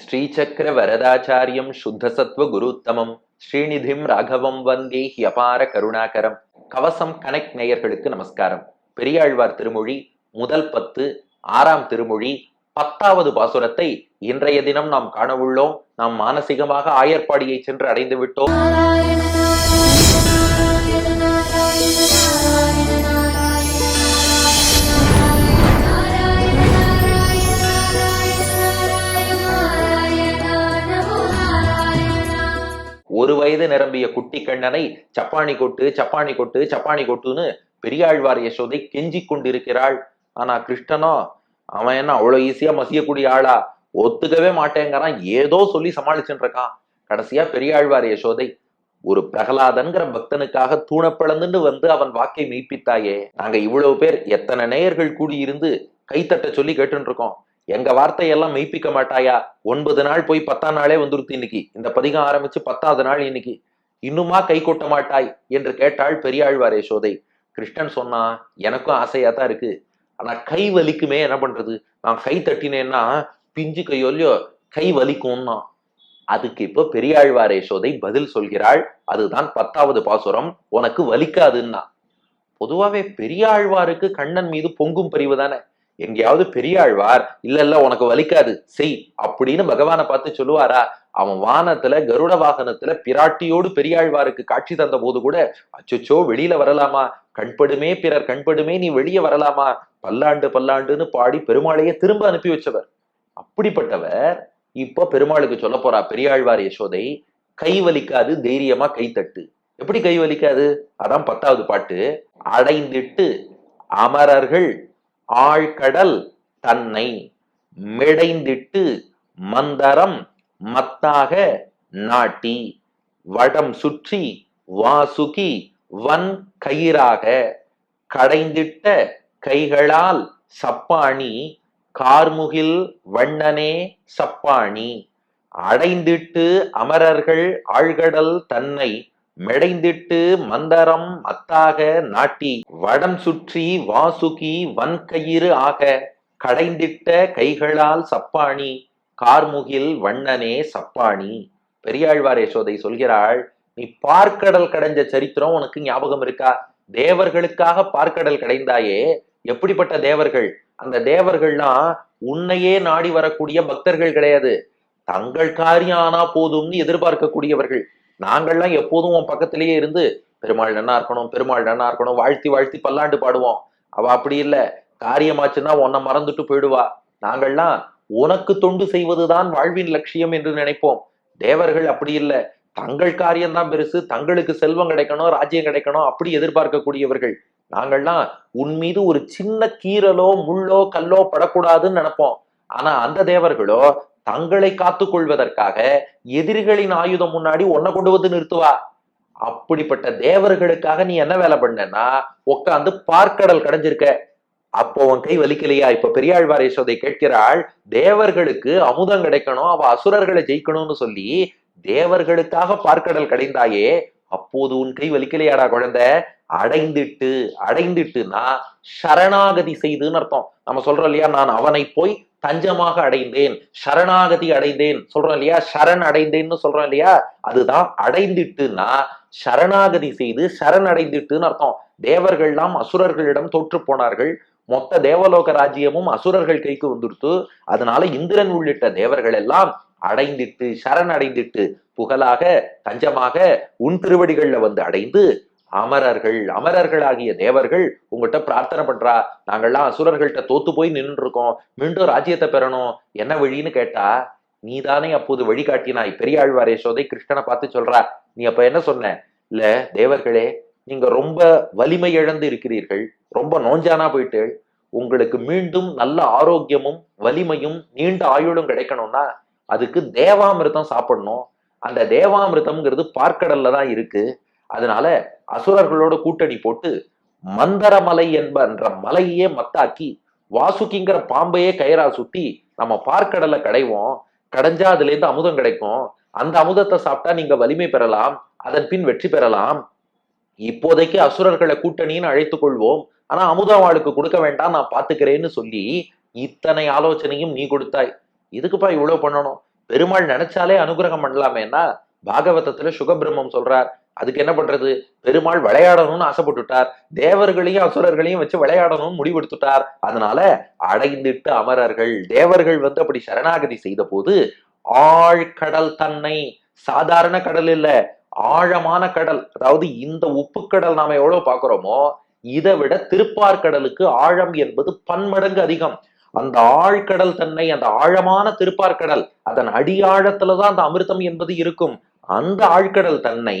ஸ்ரீசக்கர வரதாச்சாரியம் சுத்தசத்வ குருத்தமம். ஸ்ரீநிதிம் ராகவம் வந்தே ஹியபார கருணாகரம். கவசம் கனெக்ட் நேயர்களுக்கு நமஸ்காரம். பெரியாழ்வார் திருமொழி முதல் பத்து ஆறாம் திருமொழி பத்தாவது பாசுரத்தை இன்றைய தினம் நாம் காணவுள்ளோம் நாம் மானசீகமாக ஆயர்பாடியை சென்று அடைந்து விட்டோம். ஒரு வயது நிரம்பிய குட்டி கண்ணனை சப்பாணி கொட்டு சப்பாணி கொட்டு சப்பாணி கொட்டுன்னு பெரியாழ்வார் யசோதை கெஞ்சி கொண்டிருக்கிறாள். ஆனா கிருஷ்ணனோ அவன் என்ன அவ்வளவு ஈஸியா மசியக்கூடிய ஆளா? ஒத்துக்கவே மாட்டேங்கிறான். ஏதோ சொல்லி சமாளிச்சுட்டு இருக்கான். கடைசியா பெரியாழ்வார் யசோதை ஒரு பிரகலாதன்கிற பக்தனுக்காக தூணப்பிளந்துன்னு வந்து அவன் வாக்கை மெய்ப்பித்தாயே நாங்க இவ்வளவு பேர் எத்தனை நேயர்கள் கூடியிருந்து கைத்தட்ட சொல்லி கேட்டுருக்கோம் இருக்கோம். எங்க வார்த்தையெல்லாம் மெய்ப்பிக்க மாட்டாயா? ஒன்பது நாள் போய் பத்தாம் நாளே வந்துருத்து இன்னைக்கு. இந்த பதிகம் ஆரம்பிச்சு பத்தாவது நாள் இன்னைக்கு. இன்னுமா கை கொட்ட மாட்டாய்? என்று கேட்டாள் பெரியாழ்வார் யசோதை கிருஷ்ணன் சொன்னா எனக்கும் ஆசையா தான் இருக்கு. ஆனா கை வலிக்குமே என்ன பண்றது? நான் கை தட்டினேன்னா பிஞ்சு கையோல்லையோ கை வலிக்கும்னா. அதுக்கு இப்போ பெரியாழ்வார் யசோதை பதில் சொல்கிறாள். அதுதான் பத்தாவது பாசுரம். உனக்கு வலிக்காதுன்னா. பொதுவாவே பெரியாழ்வாருக்கு கண்ணன் மீது பொங்கும் பரிவு தானே. எங்கேயாவது பெரியாழ்வார் இல்ல இல்ல உனக்கு வலிக்காது செய் அப்படின்னு பகவானை பார்த்து சொல்லுவாரா? அவன் வானத்துல கருட வாகனத்துல பிராட்டியோடு பெரியாழ்வாருக்கு காட்சி தந்த போது கூட அச்சச்சோ வெளியில வரலாமா? கண்படுமே பிறர் கண்படுமே நீ வெளியே வரலாமா? பல்லாண்டு பல்லாண்டுன்னு பாடி பெருமாளையே திரும்ப அனுப்பி வச்சவர். அப்படிப்பட்டவர் இப்போ பெருமாளுக்கு சொல்ல போறா பெரியாழ்வார் யசோதை கை வலிக்காது தைரியமா கை தட்டு. எப்படி கை வலிக்காது? அதான் பத்தாவது பாட்டு. அடைந்திட்டு அமரர்கள் ஆழ்கடல் தன்னை மிடைந்திட்டு மந்தரம் மத்தாக நாட்டி வடம் சுற்றி வாசுகி வன் கயிறாக கடைந்திட்ட கைகளால் சப்பாணி கார்முகில் வண்ணனே சப்பாணி. அடைந்திட்டு அமரர்கள் ஆழ்கடல் தன்னை மெடைந்திட்டு மந்தரம் அத்தாக நாட்டி வடம் சுற்றி வாசுகி வன்கயிறு ஆக கடைந்திட்ட கைகளால் சப்பாணி கார்முகில் வண்ணனே சப்பாணி. பெரியாழ்வார் யசோதை சொல்கிறாள் நீ பார்க்கடல் கடைஞ்ச சரித்திரம் உனக்கு ஞாபகம் இருக்கா? தேவர்களுக்காக பார்க்கடல் கடைந்தாயே எப்படிப்பட்ட தேவர்கள்? அந்த தேவர்கள்லாம் உன்னையே நாடி வரக்கூடிய பக்தர்கள் கிடையாது. தங்கள் காரியம் ஆனா போதும்னு எதிர்பார்க்கக்கூடியவர்கள். நாங்கள்லாம் எப்போதும் உன் பக்கத்திலேயே இருந்து பெருமாள் நன்னா இருக்கணும் பெருமாள் நன்னா இருக்கணும் வாழ்த்தி வாழ்த்தி பல்லாண்டு பாடுவோம். அவ அப்படி இல்லை. காரியமாச்சுன்னா உன்னை மறந்துட்டு போயிடுவா. நாங்கள்லாம் உனக்கு தொண்டு செய்வதுதான் வாழ்வின் லட்சியம் என்று நினைப்போம். தேவர்கள் அப்படி இல்லை. தங்கள் காரியம்தான் பெருசு. தங்களுக்கு செல்வம் கிடைக்கணும் ராஜ்யம் கிடைக்கணும் அப்படி எதிர்பார்க்கக்கூடியவர்கள். நாங்கள்லாம் உன் மீது ஒரு சின்ன கீரலோ முள்ளோ கல்லோ படக்கூடாதுன்னு நினைப்போம். ஆனா அந்த தேவர்களோ தங்களை காத்து கொள்வதற்காக எதிரிகளின் ஆயுதம் முன்னாடி உன்னை கொண்டு வந்து நிறுத்துவா. அப்படிப்பட்ட தேவர்களுக்காக நீ என்ன வேலை பண்ணனா உட்காந்து பார்க்கடல் கடைஞ்சிருக்க. அப்போ உன் கை வலிக்கலையா? இப்ப பெரியாழ்வார் யசோதை கேட்கிறாள் தேவர்களுக்கு அமுதம் கிடைக்கணும் அவ அசுரர்களை ஜெயிக்கணும்னு சொல்லி தேவர்களுக்காக பார்க்கடல் கடைந்தாயே அப்போது உன் கை வலிக்கலையாடா குழந்தை? அடைந்திட்டு அடைந்திட்டுனா சரணாகதி செய்துன்னு அர்த்தம். நம்ம சொல்றோம் இல்லையா நான் அவனை போய் தஞ்சமாக அடைந்தேன் சரணாகதி அடைந்தேன் சொல்றோம் இல்லையா? சரண் அடைந்தேன்னு சொல்றோம் இல்லையா? அதுதான் அடைந்திட்டுனா சரணாகதி செய்து சரண் அடைந்திட்டுன்னு அர்த்தம். தேவர்கள்லாம் அசுரர்களிடம் தோற்று போனார்கள். மொத்த தேவலோக ராஜ்யமும் அசுரர்கள் கைக்கு வந்துடுத்து அதனால இந்திரன் உள்ளிட்ட தேவர்கள் எல்லாம் அடைந்திட்டு சரண் அடைந்திட்டு புகழாக தஞ்சமாக உன் திருவடிகள்ல வந்து அடைந்து அமரர்கள் அமரர்களாகிய தேவர்கள் உங்கள்கிட்ட பிரார்த்தனை பண்றா. நாங்கள்லாம் அசுரர்கள்ட்ட தோத்து போய் நின்று இருக்கோம் மீண்டும் ராஜ்யத்தை பெறணும். என்ன வழின்னு கேட்டா நீ தானே அப்போது வழிகாட்டினாய். பெரியாழ்வார் யசோதை கிருஷ்ணனை பார்த்து சொல்றா. நீ அப்ப என்ன சொன்ன? இல்ல தேவர்களே நீங்க ரொம்ப வலிமை இழந்து இருக்கிறீர்கள். ரொம்ப நோஞ்சானா போயிட்டு உங்களுக்கு மீண்டும் நல்ல ஆரோக்கியமும் வலிமையும் நீண்ட ஆயுளும் கிடைக்கணும்னா அதுக்கு தேவாமிர்தம் சாப்பிடணும். அந்த தேவாமிர்தம்ங்கிறது பார்க்கடல்ல தான் இருக்கு. அதனால அசுரர்களோட கூட்டணி போட்டு மந்தரமலை என்பன்ற மலையே மத்தாக்கி வாசுகிங்கிற பாம்பையே கயிறா சுத்தி நம்ம பார்க்கடலை கடைவோம். கடைஞ்சா அதுல இருந்து அமுதம் கிடைக்கும். அந்த அமுதத்தை சாப்பிட்டா நீங்க வலிமை பெறலாம். அதன் பின் வெற்றி பெறலாம். இப்போதைக்கு அசுரர்களை கூட்டணின்னு அழைத்துக் கொள்வோம். ஆனா அமுதம் அவளுக்கு கொடுக்க வேண்டாம் நான் பாத்துக்கிறேன்னு சொல்லி இத்தனை ஆலோசனையும் நீ கொடுத்தாய். இதுக்குப்பா இவ்வளவு பண்ணணும்? பெருமாள் நினைச்சாலே அனுகிரகம் பண்ணலாமேன்னா பாகவதத்துல சுகபிரம்மம் சொல்றார். அதுக்கு என்ன பண்றது? பெருமாள் விளையாடணும்னு ஆசைப்பட்டுட்டார். தேவர்களையும் அசுரர்களையும் வச்சு விளையாடணும்னு முடிவெடுத்துட்டார். அதனால அடைந்திட்டு அமரர்கள் தேவர்கள் வந்து அப்படி சரணாகதி செய்த போது ஆழ்கடல் தன்னை சாதாரண கடல் இல்ல ஆழமான கடல் அதாவது இந்த உப்பு கடல் நாம எவ்வளவு பாக்குறோமோ இதை விட திருப்பார்கடலுக்கு ஆழம் என்பது பன்மடங்கு அதிகம். அந்த ஆழ்கடல் தன்னை அந்த ஆழமான திருப்பார்கடல் அதன் அடியாழத்துலதான் அந்த அமிர்தம் என்பது இருக்கும். அந்த ஆழ்கடல் தன்னை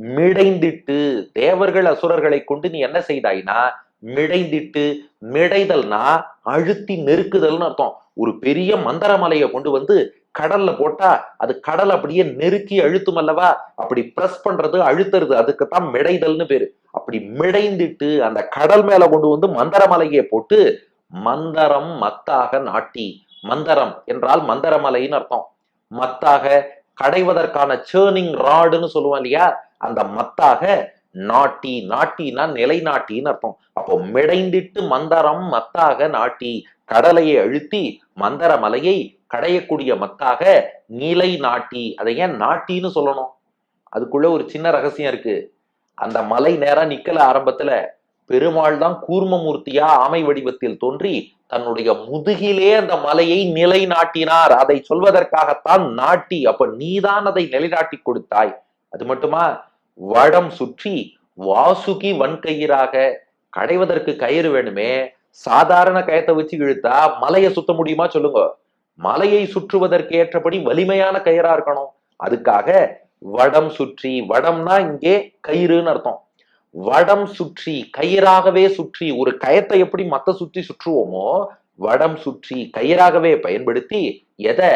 மிடைந்திட்டு தேவர்கள் அசுரர்களை கொண்டு நீ என்ன செய்தாய்னா மிடைந்திட்டு மிடைதல்னா அழுத்தி நெருக்குதல்னு அர்த்தம். ஒரு பெரிய மந்தரமலையை கொண்டு வந்து கடல்ல போட்டா அது கடல் அப்படியே நெருக்கி அழுத்தும் அல்லவா? அப்படி பிரஸ் பண்றது அழுத்துறது அதுக்குத்தான் மிடைதல்னு பேரு. அப்படி மிடைந்திட்டு அந்த கடல் மேல கொண்டு வந்து மந்தரமலையை போட்டு மந்தரம் மத்தாக நாட்டி மந்தரம் என்றால் மந்தரமலைன்னு அர்த்தம். மத்தாக கடைவதற்கான சேர்னிங் ராடுன்னு சொல்லுவோம் இல்லையா? அந்த மத்தாக நாட்டி நாட்டினா நிலைநாட்டின்னு அர்த்தம். அப்போ மிடைந்திட்டு மந்தரம் மத்தாக நாட்டி கடலையை அழுத்தி மந்தர மலையை கடையக்கூடிய மத்தாக நிலை நாட்டி. அதை ஏன் நாட்டின்னு சொல்லணும்? அதுக்குள்ள ஒரு சின்ன ரகசியம் இருக்கு. அந்த மலை நேரம் நிக்கல ஆரம்பத்துல. பெருமாள் தான் கூர்மமூர்த்தியா ஆமை வடிவத்தில் தோன்றி தன்னுடைய முதுகிலே அந்த மலையை நிலைநாட்டினார் அதை சொல்வதற்காகத்தான் நாட்டி. அப்ப நீதான் அதை நிலைநாட்டி கொடுத்தாய். அது மட்டுமா? வடம் சுற்றி வாசுகி வன்கயிறாக கடைவதற்கு கயிறு வேணுமே? சாதாரண கயத்தை வச்சு இழுத்தா மலையை சுத்த முடியுமா சொல்லுங்க. மலையை சுற்றுவதற்கு ஏற்றபடி வலிமையான கயிறா இருக்கணும். அதுக்காக வடம் சுற்றி வடம்னா இங்கே கயிறுன்னு அர்த்தம். வடம் சுற்றி கயிறாகவே சுற்றி ஒரு கயத்தை எப்படி மத்த சுற்றி சுற்றுவோமோ வடம் சுற்றி கயிறாகவே பயன்படுத்தி எதை?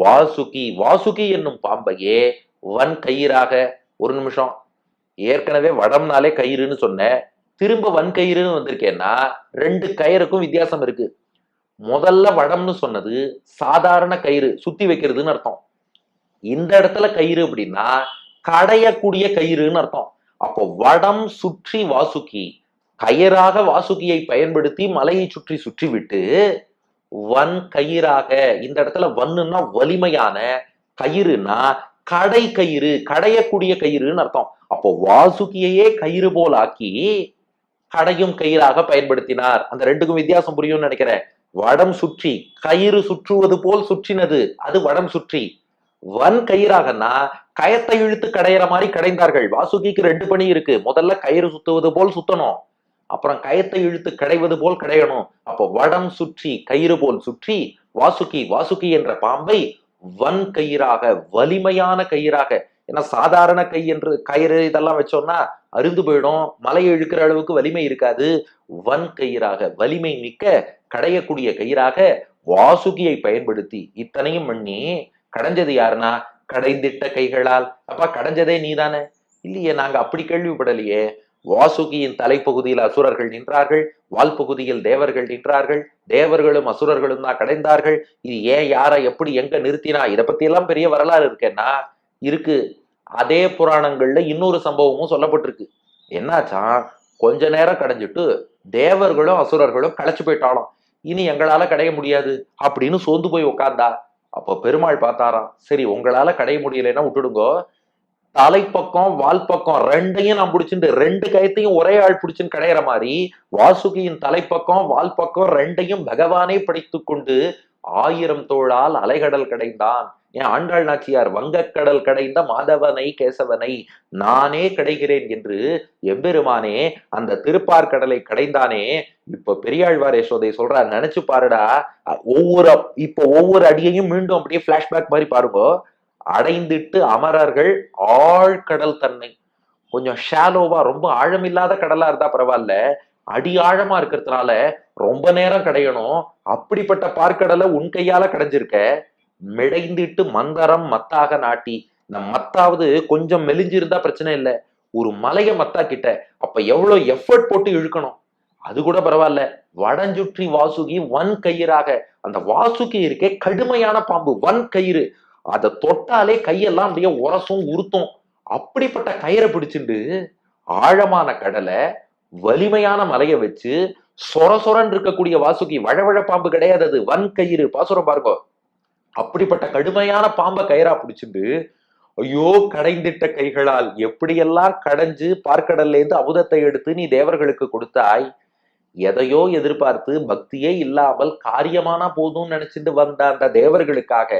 வாசுகி. வாசுகி என்னும் பாம்பையே வன் கயிறாக ஒரு நிமிஷம். ஏற்கனவே வடம்னாலே கயிறுன்னு சொன்னேன் திரும்ப வன்கயிறுன்னு வந்திருக்கேன்னா ரெண்டு கயிறுக்கும் வித்தியாசம் இருக்கு. முதல்ல வடம்னு சொன்னது சாதாரண கயிறு சுத்தி வைக்கிறதுன்னு அர்த்தம். இந்த இடத்துல கயிறு அப்படின்னா கடையக்கூடிய கயிறுன்னு அர்த்தம். அப்போ வடம் சுற்றி வாசுகி கயிறாக வாசுகியை பயன்படுத்தி மலையை சுற்றி சுற்றி விட்டு வன் கயிறாக இந்த இடத்துல வன்னுன்னா வலிமையான கயிறுனா கடை கயிறு கடையக்கூடிய கயிறுன்னு அர்த்தம். அப்போ வாசுகியையே கயிறு போல் ஆக்கி கடையும் கயிறாக பயன்படுத்தினார். அந்த ரெண்டுக்கும் வித்தியாசம் புரியும்னு நினைக்கிறேன். வடம் சுற்றி கயிறு சுற்றுவது போல் சுற்றினது. அது வடம் சுற்றி. வன் கயிறாகனா கயத்தை இழுத்து கடையிற மாதிரி கடைந்தார்கள். வாசுகிக்கு ரெண்டு பணி இருக்கு. முதல்ல கயிறு சுத்துவது போல் சுத்தணும். அப்புறம் கயத்தை இழுத்து கடைவது போல் கடையணும். அப்போ வடம் சுற்றி கயிறு போல் சுற்றி வாசுகி வாசுகி என்ற பாம்பை வன் கயிறாக வலிமையான கயிறாக ஏன்னா சாதாரண கை என்று கயிறு இதெல்லாம் வச்சோம்னா அருந்து போயிடும் மலையை இழுக்கிற அளவுக்கு வலிமை இருக்காது. வன் கயிறாக வலிமை மிக்க கடையக்கூடிய கயிறாக வாசுகியை பயன்படுத்தி இத்தனையும் பண்ணி கடைஞ்சது யாருன்னா கடைந்திட்ட கைகளால். அப்பா கடைஞ்சதே நீதானே? இல்லையே நாங்க அப்படி கேள்விப்படலையே. வாசுகியின் தலைப்பகுதியில் அசுரர்கள் நின்றார்கள் வால் பகுதியில் தேவர்கள் நின்றார்கள் தேவர்களும் அசுரர்களும் தான் கடைந்தார்கள். இது ஏன் யாரை எப்படி எங்க நிறுத்தினா? இதை பத்தி எல்லாம் பெரிய வரலாறு இருக்கேன்னா இருக்கு. அதே புராணங்கள்ல இன்னொரு சம்பவமும் சொல்லப்பட்டிருக்கு. என்னாச்சா? கொஞ்ச நேரம் கடைஞ்சிட்டு தேவர்களும் அசுரர்களும் களைச்சு போயிட்டாலும் இனி எங்களால கடைய முடியாது அப்படின்னு சோர்ந்து போய் உட்கார்ந்தா அப்போ பெருமாள் பார்த்தாராம் சரி உங்களால கடைய முடியலைன்னா விட்டுடுங்கோ. தலைப்பக்கம் வால் பக்கம் ரெண்டையும் நான் பிடிச்சிட்டு ரெண்டு கயத்தையும் ஒரே ஆள் பிடிச்சுன்னு கிடையிற மாதிரி வாசுகியின் தலைப்பக்கம் வால் பக்கம் ரெண்டையும் பகவானே படைத்து கொண்டு ஆயிரம் தோளால் அலைகடல் கடைந்தான். என் ஆண்டாள் நாச்சியார் வங்கக்கடல் கடைந்த மாதவனை கேசவனை நானே கிடைகிறேன் என்று எம்பெருமானே அந்த திருப்பார்கடலை கடைந்தானே இப்ப பெரியாழ்வார் யசோதை சொல்றா நினைச்சு பாருடா ஒவ்வொரு இப்ப ஒவ்வொரு அடியையும் மீண்டும் அப்படியே பிளாஷ்பேக் மாதிரி பாருங்க அடைந்திட்டு அமரர்கள் ஆழ்கடல் தன்னை கொஞ்சம் ஷாலோவா ரொம்ப ஆழமில்லாத கடலா இருந்தா பரவாயில்ல. அடி ஆழமா இருக்கிறதுனால ரொம்ப நேரம் கடையணும். அப்படிப்பட்ட பார்க்கடலை உன் கையால கடைஞ்சிருக்க. மிடைந்திட்டு மந்தரம் மத்தாக நாட்டி. இந்த மத்தாவது கொஞ்சம் மெலிஞ்சிருந்தா பிரச்சனை இல்லை. ஒரு மலைய மத்தா கிட்ட அப்ப எவ்வளவு எஃபர்ட் போட்டு இழுக்கணும். அது கூட பரவாயில்ல. வடஞ்சுற்றி வாசுகி வன் கயிறாக அந்த வாசுகி இருக்கே கடுமையான பாம்பு. வன் கயிறு அதை தொட்டாலே கையெல்லாம் அப்படியே உரசும் உருத்தும். அப்படிப்பட்ட கயிறை பிடிச்சிட்டு ஆழமான கடலை வலிமையான மலையை வச்சு சொர சொரன் இருக்கக்கூடிய வாசுகி வழவழ பாம்பு கிடையாது அது. வன் கயிறு. பாசுரம் பாருங்க. அப்படிப்பட்ட கடுமையான பாம்பை கயிறா பிடிச்சிட்டு ஐயோ கடைந்திட்ட கைகளால் எப்படியெல்லாம் கடைஞ்சு பார்க்கடல்ல இருந்து அமுதத்தை எடுத்து நீ தேவர்களுக்கு கொடுத்தாய்? எதையோ எதிர்பார்த்து பக்தியே இல்லாமல் காரியமானா போதும்னு நினைச்சிட்டு வந்த அந்த தேவர்களுக்காக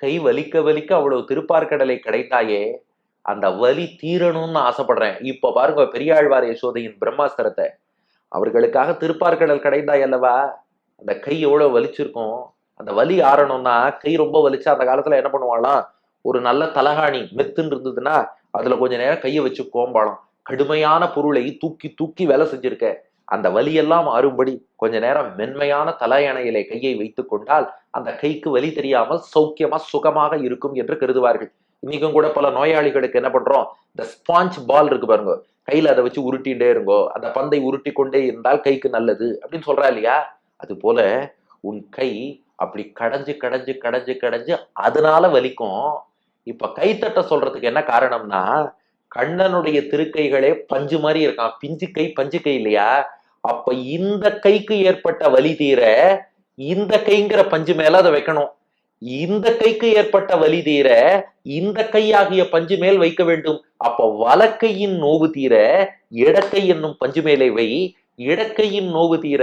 கை வலிக்க வலிக்க அவ்வளவு திருப்பார்கடலை கிடைத்தாயே அந்த வலி தீரணும்னு ஆசைப்படுறேன். இப்ப பாருங்க பெரியாழ்வார் யசோதையின் பிரம்மாஸ்திரத்தை. அவர்களுக்காக திருப்பார்கடல் கிடைந்தாய் அல்லவா? அந்த கை எவ்வளவு வலிச்சிருக்கும். அந்த வலி ஆறணும்னா கை ரொம்ப வலிச்சா அந்த காலத்துல என்ன பண்ணுவாங்களாம்? ஒரு நல்ல தலகாணி மெத்துன்னு இருந்ததுன்னா அதுல கொஞ்ச நேரம் கையை வச்சு கோம்பாலாம் கடுமையான பொருளை தூக்கி தூக்கி வேலை செஞ்சிருக்க. அந்த வலியெல்லாம் மாறும்படி கொஞ்ச நேரம் மென்மையான தலையணையிலே கையை வைத்து கொண்டால் அந்த கைக்கு வலி தெரியாமல் சௌக்கியமா சுகமாக இருக்கும் என்று கருதுவார்கள். இன்னைக்கும் கூட பல நோயாளிகளுக்கு என்ன பண்றோம்? இந்த ஸ்பாஞ்ச் பால் இருக்கு பாருங்க. கையில அதை வச்சு உருட்டிகிட்டே இருங்கோ. அந்த பந்தை உருட்டி கொண்டே இருந்தால் கைக்கு நல்லது அப்படின்னு சொல்றா இல்லையா? அது போல உன் கை அப்படி கடைஞ்சு கடைஞ்சு கடைஞ்சு கடைஞ்சு அதனால வலிக்கும். இப்ப கைத்தட்ட சொல்றதுக்கு என்ன காரணம்னா கண்ணனுடைய திருக்கைகளே பஞ்சு மாதிரி இருக்கான் பிஞ்சு கை பஞ்சு கை இல்லையா? அப்ப இந்த கைக்கு ஏற்பட்ட வலி தீர இந்த கைங்கிற பஞ்சு மேல அதை வைக்கணும். இந்த கைக்கு ஏற்பட்ட வலி தீர இந்த கையாகிய பஞ்சு மேல் வைக்க வேண்டும். அப்ப வலக்கையின் நோவு தீர இடக்கை என்னும் பஞ்சு மேலே வை. இடக்கையின் நோவு தீர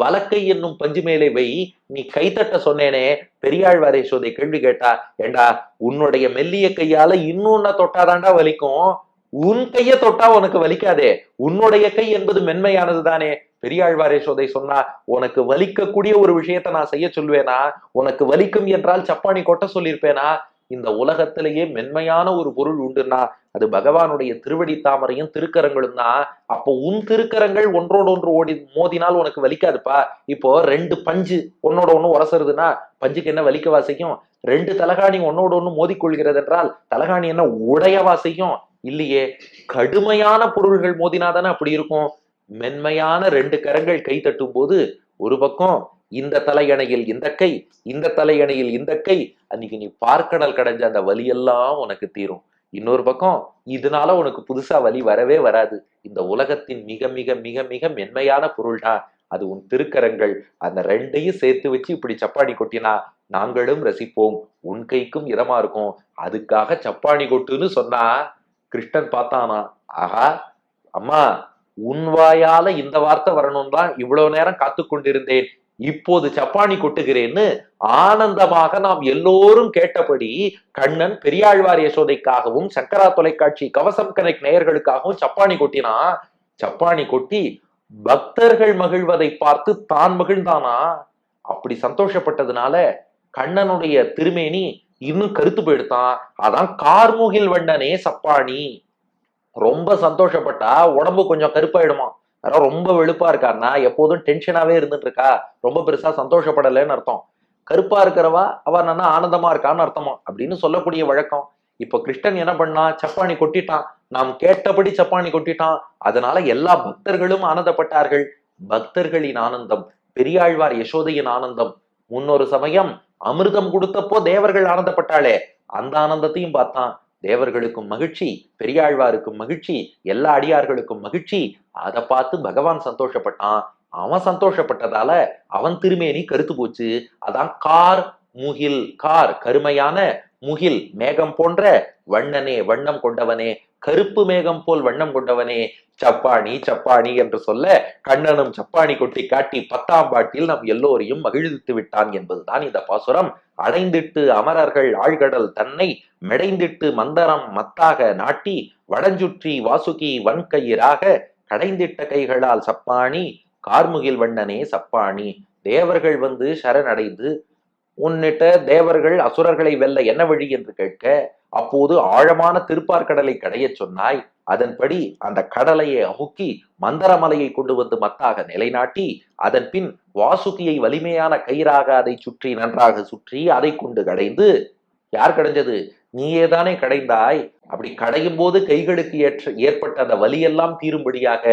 வலக்கை என்னும் பஞ்சு மேலே வை. நீ கைத்தட்ட சொன்னேனே பெரியாழ்வாரே சோதை கேள்வி கேட்டா ஏண்டா உன்னுடைய மெல்லிய கையால இன்னொன்ன தொட்டாதாண்டா வலிக்கும்? உன் கையை தொட்டா உனக்கு வலிக்காதே. உன்னுடைய கை என்பது மென்மையானது தானே. பெரியாழ்வாரே சோதை சொன்னா உனக்கு வலிக்கக்கூடிய ஒரு விஷயத்த நான் செய்ய சொல்வேனா உனக்கு வலிக்கும் என்றால் சப்பானி கொட்ட சொல்லியிருப்பேனா? இந்த உலகத்திலேயே மென்மையான ஒரு பொருள் உண்டுன்னா அது பகவானுடைய திருவடி தாமரையும் திருக்கரங்களும் தான். அப்போ உன் திருக்கரங்கள் ஒன்றோடொன்று ஓடி மோதினால் உனக்கு வலிக்காதுப்பா. இப்போ ரெண்டு பஞ்சு ஒன்னோட ஒன்று உரசுறதுன்னா பஞ்சுக்கு என்ன வலிக்க வாசிக்கும் ரெண்டு தலகாணி ஒன்னோட ஒன்று மோதிக்கொள்கிறது என்றால் தலகாணி என்ன உடைய வாசிக்கும் இல்லையே? கடுமையான பொருள்கள் மோதினாதானே அப்படி இருக்கும்? மென்மையான ரெண்டு கரங்கள் கை தட்டும் போது ஒரு பக்கம் இந்த தலையணையில் இந்த கை இந்த தலையணையில் இந்த கை. அன்னைக்கு நீ பார்க்கடல் கடைஞ்ச அந்த வலியெல்லாம் உனக்கு தீரும். இன்னொரு பக்கம் இதனால உனக்கு புதுசா வலி வரவே வராது. இந்த உலகத்தின் மிக மிக மிக மிக மென்மையான பொருள்டா. அது உன் திருக்கரங்கள். அந்த ரெண்டையும் சேர்த்து வச்சு இப்படி சப்பாணி கொட்டினா நாங்களும் ரசிப்போம். உன் கைக்கும் இதமா இருக்கும். அதுக்காக சப்பாணி கொட்டுன்னு சொன்னா கிருஷ்ணன் பார்த்தானா? ஆஹா அம்மா உன் வாயால இந்த வார்த்தை வரணும் தான் இவ்வளவு நேரம் காத்து கொண்டிருந்தேன். இப்போது சப்பானி கொட்டுகிறேன்னு ஆனந்தமாக நாம் எல்லோரும் கேட்டபடி கண்ணன் பெரியாழ்வார் யசோதைக்காகவும் சங்கரா தொலைக்காட்சி கவசம் கனெக்ட் நேயர்களுக்காகவும் சப்பாணி கொட்டினா சப்பாணி கொட்டி பக்தர்கள் மகிழ்வதை பார்த்து தான் மகிழ்ந்தானா? அப்படி சந்தோஷப்பட்டதுனால கண்ணனுடைய திருமேனி இன்னும் கருத்து போயிடுத்தான் அதான் கார்முகில் வண்டனே சப்பாணி ரொம்ப சந்தோஷப்பட்டா உடம்பு கொஞ்சம் கருப்பாயிடுமா? யாராவது ரொம்ப வெளுப்பா இருக்காருன்னா எப்போதும் டென்ஷனாவே இருந்துட்டு இருக்கா? ரொம்ப பெருசா சந்தோஷப்படலைன்னு அர்த்தம். கருப்பா இருக்கிறவா அவ நல்லா ஆனந்தமா இருக்கான்னு அர்த்தமா? அப்படின்னு சொல்லக்கூடிய வழக்கம். இப்ப கிருஷ்ணன் என்ன பண்ணா? சப்பானி கொட்டிட்டான். நாம் கேட்டபடி சப்பானி கொட்டிட்டான். அதனால எல்லா பக்தர்களும் ஆனந்தப்பட்டார்கள். பக்தர்களின் ஆனந்தம் பெரியாழ்வார் யசோதையின் ஆனந்தம். முன்னொரு சமயம் அமிர்தம் கொடுத்தப்போ தேவர்கள் ஆனந்தப்பட்டாளே. அந்த ஆனந்தத்தையும் பார்த்தான். தேவர்களுக்கும் மகிழ்ச்சி பெரியாழ்வாருக்கும் மகிழ்ச்சி எல்லா அடியார்களுக்கும் மகிழ்ச்சி. அதை பார்த்து பகவான் சந்தோஷப்பட்டான். அவன் சந்தோஷப்பட்டதால அவன் திருமேனி கருத்து போச்சு. அதான் கார் முகில் கார் கருமையான முகில் மேகம் போன்ற வண்ணனே வண்ணம் கொண்டவனே. கருப்பு மேகம் போல் வண்ணம் கொண்டவனே சப்பாணி சப்பாணி என்று சொல்ல கண்ணனும் சப்பாணி கொட்டி காட்டி பத்தாம் பாட்டில் நம் எல்லோரையும் மகிழ்வித்து விட்டான் என்பதுதான் இந்த பாசுரம். அடைந்திட்டு அமரர்கள் ஆழ்கடல் தன்னை மெடைந்திட்டு மந்தரம் மத்தாக நாட்டி வடஞ்சுற்றி வாசுகி வன்கயிறாக கடைந்திட்ட கைகளால் சப்பாணி கார்முகில் வண்ணனே சப்பாணி தேவர்கள் வந்து சரணடைந்து உன்னிட்ட தேவர்கள் அசுரர்களை வெல்ல என்ன வழி என்று கேட்க அப்போது ஆழமான திருப்பார்கடலை கடையச் சொன்னாய். அதன்படி அந்த கடலையை அமுக்கி மந்தரமலையை கொண்டு வந்து மத்தாக நிலைநாட்டி அதன் பின் வாசுகியை வலிமையான கயிறாக அதை சுற்றி நன்றாக சுற்றி அதை கொண்டு கடைந்து யார் கடைஞ்சது? நீயேதானே கடைந்தாய்? அப்படி கடையும் போது கைகளுக்கு ஏற்ற ஏற்பட்ட அந்த வலியெல்லாம் தீரும்படியாக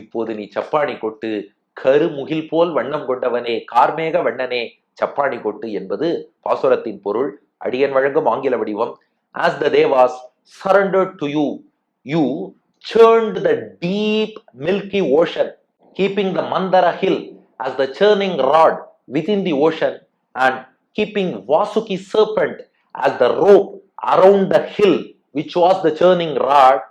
இப்போது நீ சப்பாணி கொட்டு கருமுகில் போல் வண்ணம் கொண்டவனே கார்மேக வண்ணனே சப்பாணி கொட்டு என்பது பாசுரத்தின் பொருள் அடியன் வழங்கும் ஆங்கில வடிவம் as the devas surrendered to you you churned the deep milky ocean keeping the mandara hill as the churning rod within the ocean and keeping Vasuki serpent as the rope around the hill, which was the churning rod,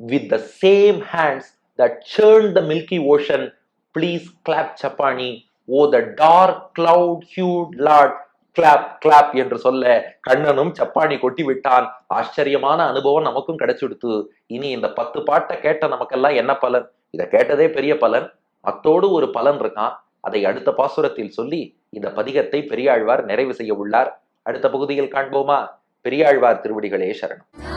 with the same hands that churned the milky ocean, please clap Chapani, O the dark cloud hued lord, clap clap என்று சொல்ல கண்ணனும் சப்பானி கொட்டி விட்டான். ஆச்சரியமான அனுபவம் நமக்கும் கிடைச்சுடுத்து. இனி இந்த பத்து பாட்டை கேட்ட நமக்கெல்லாம் என்ன பலன்? இதை கேட்டதே பெரிய பலன். அத்தோடு ஒரு பலன் இருக்கான் அதை அடுத்த பாசுரத்தில் சொல்லி இந்த பதிகத்தை பெரியாழ்வார் நிறைவு செய்ய உள்ளார். அடுத்த பகுதியில் காண்போமா? பெரியாழ்வார் திருவடிகளே சரணம்.